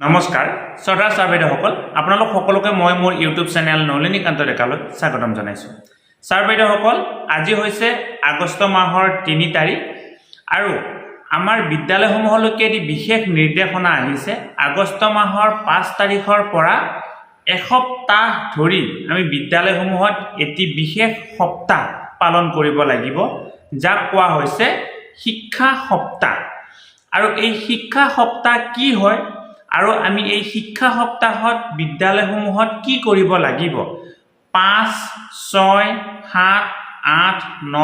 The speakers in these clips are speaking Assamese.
নমস্কাৰ শ্ৰদ্ধাৰ ছাৰ বাইদেউসকল আপোনালোক সকলোকে মই মোৰ ইউটিউব চেনেল নলিনীকান্ত ডেকালৈ স্বাগতম জনাইছোঁ। ছাৰ বাইদেউসকল আজি হৈছে আগষ্ট মাহৰ তিনি তাৰিখ আৰু আমাৰ বিদ্যালয়সমূহলৈকে এটি বিশেষ নিৰ্দেশনা আহিছে। আগষ্ট মাহৰ পাঁচ তাৰিখৰ পৰা এসপ্তাহ ধৰি আমি বিদ্যালয়সমূহত এটি বিশেষ সপ্তাহ পালন কৰিব লাগিব যাক কোৱা হৈছে শিক্ষা সপ্তাহ। আৰু এই শিক্ষা সপ্তাহ কি হয়? আৰু আমি এই শিক্ষা সপ্তাহত বিদ্যালয়সমূহত কি কৰিব লাগিব? পাঁচ ছয় সাত আঠ ন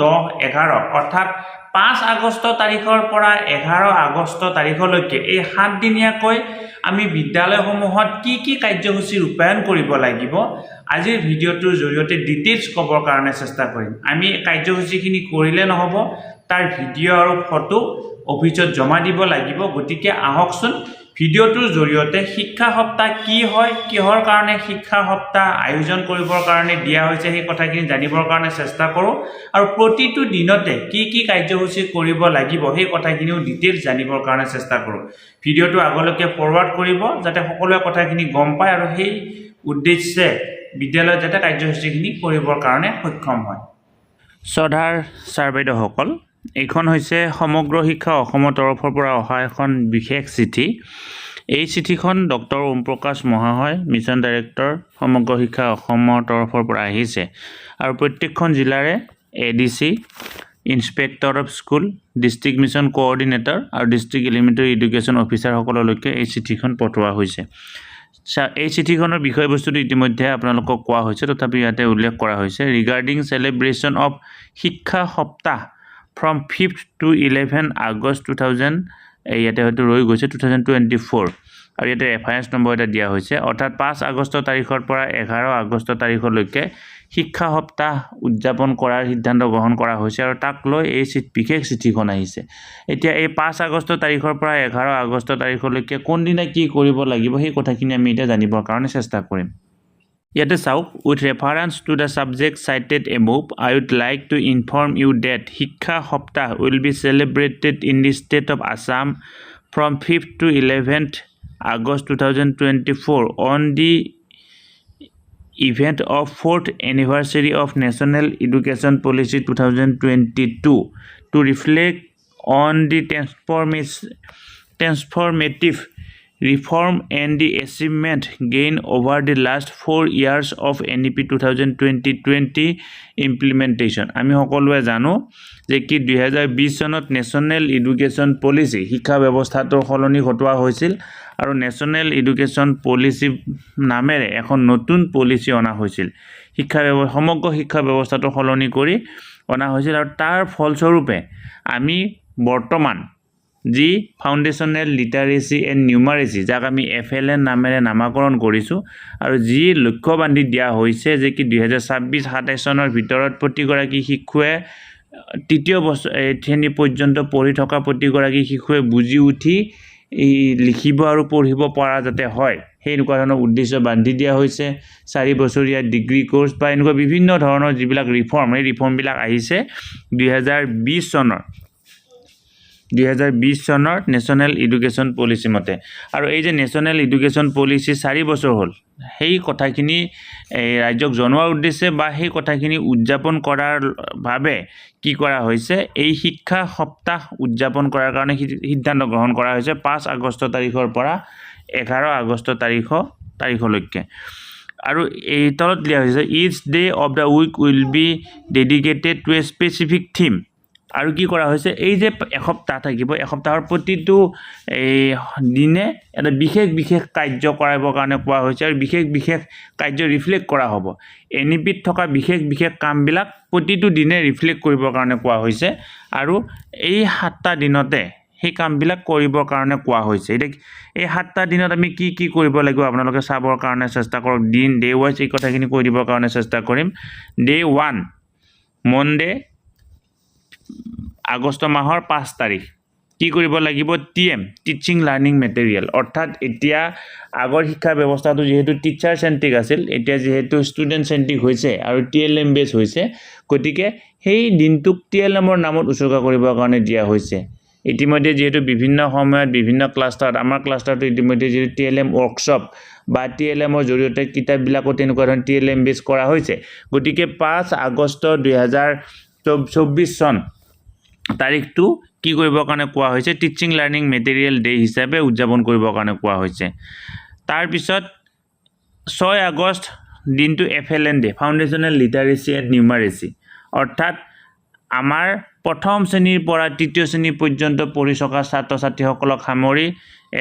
দহ এঘাৰ। অৰ্থাৎ পাঁচ আগষ্ট তাৰিখৰ পৰা এঘাৰ আগষ্ট তাৰিখলৈকে এই সাতদিনীয়াকৈ আমি বিদ্যালয়সমূহত কি কি কাৰ্যসূচী ৰূপায়ণ কৰিব লাগিব? আজিৰ ভিডিঅ'টোৰ জৰিয়তে ডিটেইলছ ক'বৰ কাৰণে চেষ্টা কৰিম। আমি কাৰ্যসূচীখিনি কৰিলে নহ'ব তাৰ ভিডিঅ' আৰু ফটো অফিচত জমা দিব লাগিব। গতিকে আহকচোন ভিডিঅ'টোৰ জৰিয়তে শিক্ষা সপ্তাহ কি হয় কিহৰ কাৰণে শিক্ষা সপ্তাহ আয়োজন কৰিবৰ কাৰণে দিয়া হৈছে সেই কথাখিনি জানিবৰ কাৰণে চেষ্টা কৰোঁ আৰু প্ৰতিটো দিনতে কি কি কাৰ্যসূচী কৰিব লাগিব সেই কথাখিনিও ডিটেইলছ জানিবৰ কাৰণে চেষ্টা কৰোঁ। ভিডিঅ'টো আগলৈকে ফৰৱাৰ্ড কৰিব যাতে সকলোৱে কথাখিনি গম পায় আৰু সেই উদ্দেশ্যে বিদ্যালয়ত যাতে কাৰ্যসূচীখিনি কৰিবৰ কাৰণে সক্ষম হয়। শ্ৰদ্ধাৰ ছাৰ বাইদেউসকল এইখন হৈছে সমগ্ৰ শিক্ষা অসমৰ তৰফৰ পৰা অহা এখন বিশেষ চিঠি। এই চিঠিখন ডক্টৰ ওম প্ৰকাশ মহাশয় মিছন ডাইৰেক্টৰ সমগ্ৰ শিক্ষা অসমৰ তৰফৰ পৰা আহিছে আৰু প্ৰত্যেকখন জিলাৰে A D C inspector of school district mission coordinator আৰু ডিষ্ট্ৰিক্ট এলিমেণ্টেৰী এডুকেশ্যন অফিচাৰসকললৈকে এই চিঠিখন পঠোৱা হৈছে। এই চিঠিখনৰ বিষয়বস্তুটো ইতিমধ্যে আপোনালোকক কোৱা হৈছে তথাপি ইয়াতে উল্লেখ কৰা হৈছে। ৰিগাৰ্ডিং চেলিব্ৰেশ্যন অফ শিক্ষা সপ্তাহ from fifth to eleven August two thousand ইয়াতে হয়তো ৰৈ গৈছে টু থাউজেণ্ড টুৱেণ্টি ফ'ৰ আৰু ইয়াতে ৰেফাৰেঞ্চ নম্বৰ এটা দিয়া হৈছে। অৰ্থাৎ পাঁচ আগষ্ট তাৰিখৰ পৰা এঘাৰ আগষ্ট তাৰিখলৈকে শিক্ষা সপ্তাহ উদযাপন কৰাৰ সিদ্ধান্ত গ্ৰহণ কৰা হৈছে আৰু তাক লৈ এই বিশেষ চিঠিখন আহিছে। এতিয়া এই পাঁচ আগষ্ট তাৰিখৰ পৰা এঘাৰ আগষ্ট তাৰিখলৈকে কোনদিনা কি কৰিব লাগিব সেই কথাখিনি আমি এতিয়া জানিবৰ কাৰণে চেষ্টা কৰিম। ইয়াতে চাওক with reference to the subject cited above I would like to inform you that Shiksha Saptah will be celebrated in the state of Assam from fifth to eleventh August two thousand twenty four on the event of fourth anniversary of national education policy two thousand twenty reform and the achievement gained over the last four years of NEP 2020 implementation. আমি সকলোৱে জানো যে কি দুহেজাৰ বিছ চনত নেশ্যনেল এডুকেশ্যন পলিচি শিক্ষা ব্যৱস্থাটোৰ সলনি ঘটোৱা হৈছিল আৰু নেশ্যনেল এডুকেশ্যন পলিচি নামেৰে এখন নতুন পলিচি অনা হৈছিল। শিক্ষা ব্যৱ সমগ্ৰ শিক্ষা ব্যৱস্থাটো সলনি কৰি অনা হৈছিল আৰু তাৰ ফলস্বৰূপে আমি বৰ্তমান যি ফাউণ্ডেশ্যনেল লিটাৰেচি এণ্ড নিউমাৰেচি যাক আমি এফ এল এন নামেৰে নামাকৰণ কৰিছোঁ আৰু যি লক্ষ্য বান্ধি দিয়া হৈছে যে কি দুহেজাৰ ছাব্বিছ সাতাইছ চনৰ ভিতৰত প্ৰতিগৰাকী শিশুৱে তৃতীয় বছৰ শ্ৰেণী পৰ্যন্ত পঢ়ি থকা প্ৰতিগৰাকী শিশুৱে বুজি উঠি লিখিব আৰু পঢ়িব পৰা যাতে হয়। সেই এনেকুৱা ধৰণৰ উদ্দেশ্য বান্ধি দিয়া হৈছে। চাৰি বছৰীয়া ডিগ্ৰী কৰ্চ বা এনেকুৱা বিভিন্ন ধৰণৰ যিবিলাক ৰিফৰ্ম সেই ৰিফৰ্মবিলাক আহিছে দুহেজাৰ বিছ চনৰ। দুহেজাৰ চনৰ নেশ্যনেল এডুকেশ্যন পলিচি মতে। আৰু এই যে নেশ্যনেল এডুকেশ্যন পলিচি চাৰি বছৰ হ'ল, সেই কথাখিনি এই ৰাজ্যক জনোৱাৰ উদ্দেশ্যে বা সেই কথাখিনি উদযাপন কৰাৰ বাবে কি কৰা হৈছে, এই শিক্ষা সপ্তাহ উদযাপন কৰাৰ কাৰণে সিদ্ধান্ত গ্ৰহণ কৰা হৈছে পাঁচ আগষ্ট তাৰিখৰ পৰা এঘাৰ আগষ্ট তাৰিখ, তাৰিখলৈকে। আৰু এই তলত দিয়া হৈছে each day of the week will be dedicated to a specific theme আৰু কি কৰা হৈছে? এই যে এসপ্তাহ থাকিব, এসপ্তাহৰ প্ৰতিটো, এই, দিনে এটা বিশেষ বিশেষ কাৰ্য কৰাবৰ কাৰণে কোৱা হৈছে আৰু বিশেষ বিশেষ কাৰ্য ৰিফ্লেক্ট কৰা হ'ব। এন ই পিত থকা বিশেষ বিশেষ কামবিলাক প্ৰতিটো দিনে ৰিফ্লেক্ট কৰিবৰ কাৰণে কোৱা হৈছে আৰু এই সাতটা দিনতে সেই কামবিলাক কৰিবৰ কাৰণে কোৱা হৈছে। এতিয়া এই সাতটা দিনত আমি কি কি কৰিব লাগিব আপোনালোকে চাবৰ কাৰণে চেষ্টা কৰক। দিন ডে ৱাইজ এই কথাখিনি কৈ দিবৰ কাৰণে চেষ্টা কৰিম। ডে ওৱান মনডে' আগষ্ট মাহৰ পাঁচ তাৰিখ। কি কৰিব লাগিব? T M teaching learning material অৰ্থাৎ এতিয়া আগৰ শিক্ষা ব্যৱস্থাটো যিহেতু টিচাৰ চেণ্ট্ৰিক আছিল, এতিয়া যিহেতু ষ্টুডেণ্ট চেণ্ট্ৰিক হৈছে আৰু টি এল এম বেছ হৈছে, গতিকে সেই দিনটোক টি এল এমৰ নামত উচৰ্গা কৰিবৰ কাৰণে দিয়া হৈছে। ইতিমধ্যে যিহেতু বিভিন্ন সময়ত, বিভিন্ন ক্লাষ্টাৰত আমাৰ ক্লাষ্টাৰটো ইতিমধ্যে যিহেতু টি এল এম ৱৰ্কশ্বপ বা টি এল এমৰ জৰিয়তে কিতাপবিলাকো তেনেকুৱা ধৰণৰ টি এল এম বেছ কৰা হৈছে। গতিকে পাঁচ আগষ্ট দুহেজাৰ চৌ- চৌব্বিছ চন তাৰিখটো কি কৰিবৰ কাৰণে কোৱা হৈছে? টিচিং লাৰ্ণিং মেটেৰিয়েল ডে হিচাপে উদযাপন কৰিবৰ কাৰণে কোৱা হৈছে। তাৰপিছত, ছয় আগষ্ট দিনটো F L N day foundational literacy and numeracy অৰ্থাৎ, আমাৰ প্ৰথম শ্ৰেণীৰ পৰা তৃতীয় শ্ৰেণী পৰ্যন্ত পঢ়ি থকা ছাত্ৰ ছাত্ৰীসকলক সামৰি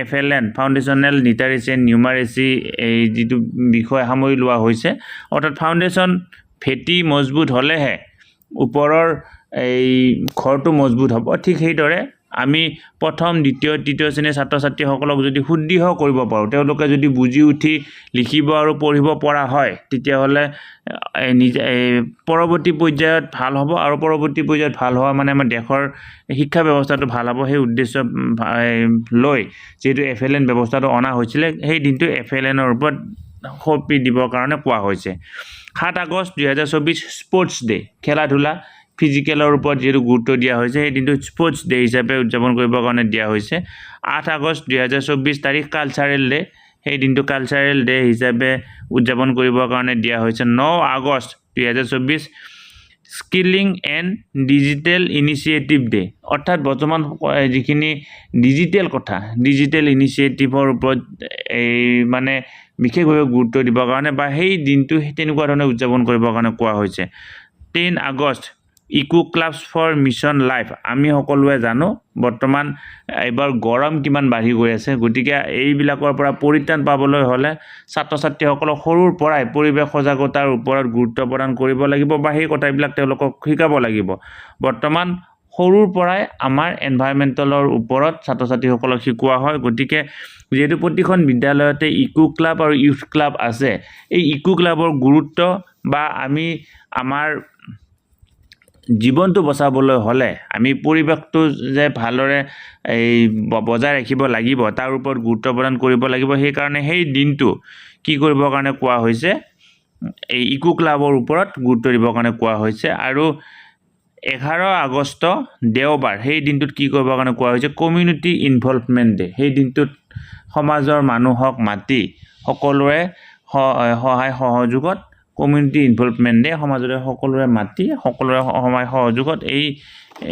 F L N foundational literacy and numeracy এই যিটো বিষয় সামৰি লোৱা হৈছে। অৰ্থাৎ ফাউণ্ডেশ্যন ভেটি মজবুত হ'লেহে ওপৰৰ এই ঘৰটো মজবুত হ'ব। ঠিক সেইদৰে আমি প্ৰথম দ্বিতীয় তৃতীয় শ্ৰেণীৰ ছাত্ৰ ছাত্ৰীসকলক যদি সুদৃঢ় কৰিব পাৰোঁ তেওঁলোকে যদি বুজি উঠি লিখিব আৰু পঢ়িব পৰা হয় তেতিয়াহ'লে নিজে পৰৱৰ্তী পৰ্যায়ত ভাল হ'ব আৰু পৰৱৰ্তী পৰ্যায়ত ভাল হোৱা মানে আমাৰ দেশৰ শিক্ষা ব্যৱস্থাটো ভাল হ'ব সেই উদ্দেশ্য লৈ যিহেতু এফ এল এন ব্যৱস্থাটো অনা হৈছিলে সেই দিনটো এফ এল এনৰ ওপৰত সঁপি দিবৰ কাৰণে কোৱা হৈছে। সাত আগষ্ট দুহেজাৰ চৌবিছ স্পৰ্টছ ডে খেলা ধূলা ফিজিকেলৰ ওপৰত যিহেতু গুৰুত্ব দিয়া হৈছে, সেই দিনটো স্পৰ্টছ ডে হিচাপে উদযাপন কৰিবৰ কাৰণে দিয়া হৈছে। আঠ আগষ্ট দুহেজাৰ চৌব্বিছ তাৰিখ কালচাৰেল ডে সেই দিনটো কালচাৰেল ডে হিচাপে উদযাপন কৰিবৰ কাৰণে দিয়া হৈছে। ন আগষ্ট দুহেজাৰ চৌব্বিছ skilling and digital initiative day অৰ্থাৎ বৰ্তমান যিখিনি ডিজিটেল কথা ডিজিটেল ইনিচিয়েটিভৰ ওপৰত এই মানে বিশেষভাৱে গুৰুত্ব দিবৰ কাৰণে বা সেই দিনটো সেই তেনেকুৱা ধৰণে উদযাপন কৰিবৰ কাৰণে কোৱা হৈছে। Ten August eco clubs for mission life. আমি সকলোৱে জানো বৰ্তমান এইবাৰ গৰম কিমান বাঢ়ি গৈ আছে। গতিকে এইবিলাকৰ পৰা পৰিত্ৰাণ পাবলৈ হ'লে ছাত্ৰ ছাত্ৰীসকলক সৰুৰ পৰাই পৰিৱেশ সজাগতাৰ ওপৰত গুৰুত্ব প্ৰদান কৰিব লাগিব বা সেই কথাবিলাক তেওঁলোকক শিকাব লাগিব। বৰ্তমান সৰুৰ পৰাই আমাৰ এনভাইৰমেণ্টেলৰ ওপৰত ছাত্ৰ ছাত্ৰীসকলক শিকোৱা হয়। গতিকে যিহেতু প্ৰতিখন বিদ্যালয়তে ইকো ক্লাব আৰু ইউথ ক্লাব আছে এই ইকো ক্লাবৰ গুৰুত্ব বা আমি আমাৰ জীৱনটো বচাবলৈ হ'লে আমি পৰিৱেশটো যে ভালদৰে এই বজাই ৰাখিব লাগিব তাৰ ওপৰত গুৰুত্ব প্ৰদান কৰিব লাগিব সেইকাৰণে সেই দিনটো কি কৰিবৰ কাৰণে কোৱা হৈছে এই ইকো ক্লাবৰ ওপৰত গুৰুত্ব দিবৰ কাৰণে কোৱা হৈছে আৰু এঘাৰ আগষ্ট দেওবাৰ সেই দিনটোত কি কৰিবৰ কাৰণে কোৱা হৈছে কমিউনিটি ইনভলভমেণ্ট ডে সেই দিনটোত সমাজৰ মানুহক মাতি সকলোৰে সহায় সহযোগত কমিউনিটি ইনভলভমেণ্ট সমাজৰে সকলোৰে মাতি সকলোৰে স- সহায় সহযোগত এই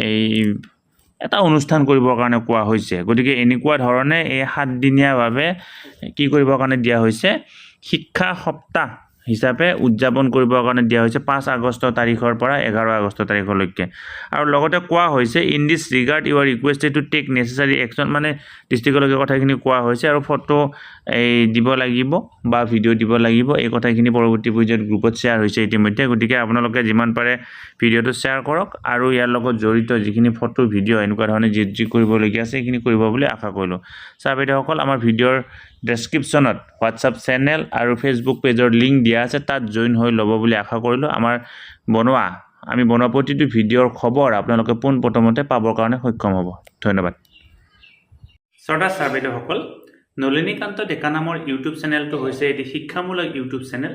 এই এটা অনুষ্ঠান কৰিবৰ কাৰণে কোৱা হৈছে। গতিকে এনেকুৱা ধৰণে এই সাতদিনীয়াভাৱে কি কৰিবৰ কাৰণে দিয়া হৈছে? শিক্ষা সপ্তাহ হিচাপে উদযাপন কৰিবৰ কাৰণে দিয়া হৈছে পাঁচ আগষ্ট তাৰিখৰ পৰা এঘাৰ আগষ্ট তাৰিখলৈকে। আৰু লগতে কোৱা হৈছে in this regard you are requested to take necessary action মানে ডিষ্ট্ৰিক্টলৈকে কথাখিনি কোৱা হৈছে আৰু ফটো এই দিব লাগিব বা ভিডিঅ' দিব লাগিব। এই কথাখিনি পৰৱৰ্তী পৰ্যায়ত গ্ৰুপত শ্বেয়াৰ হৈছে ইতিমধ্যে। গতিকে আপোনালোকে যিমান পাৰে ভিডিঅ'টো শ্বেয়াৰ কৰক আৰু ইয়াৰ লগত জড়িত যিখিনি ফটো ভিডিঅ' এনেকুৱা ধৰণে যি যি কৰিবলগীয়া আছে সেইখিনি কৰিব বুলি আশা কৰিলোঁ। ছাৰ বাইদেউসকল আমাৰ ভিডিঅ'ৰ ডেছক্ৰিপশ্যনত হোৱাটছআপ চেনেল আৰু ফেচবুক পেজৰ লিংক দিয়া আছে, তাত জইন হৈ ল'ব বুলি আশা কৰিলোঁ। আমাৰ বনোৱা, আমি বনোৱা প্ৰতিটো ভিডিঅ'ৰ খবৰ আপোনালোকে পোনপ্ৰথমতে পাবৰ কাৰণে সক্ষম হ'ব। ধন্যবাদ। শ্ৰদ্ধা ছাৰ বাইদেউসকল, নলিনীকান্ত ডেকা নামৰ ইউটিউব চেনেলটো হৈছে এটি শিক্ষামূলক ইউটিউব চেনেল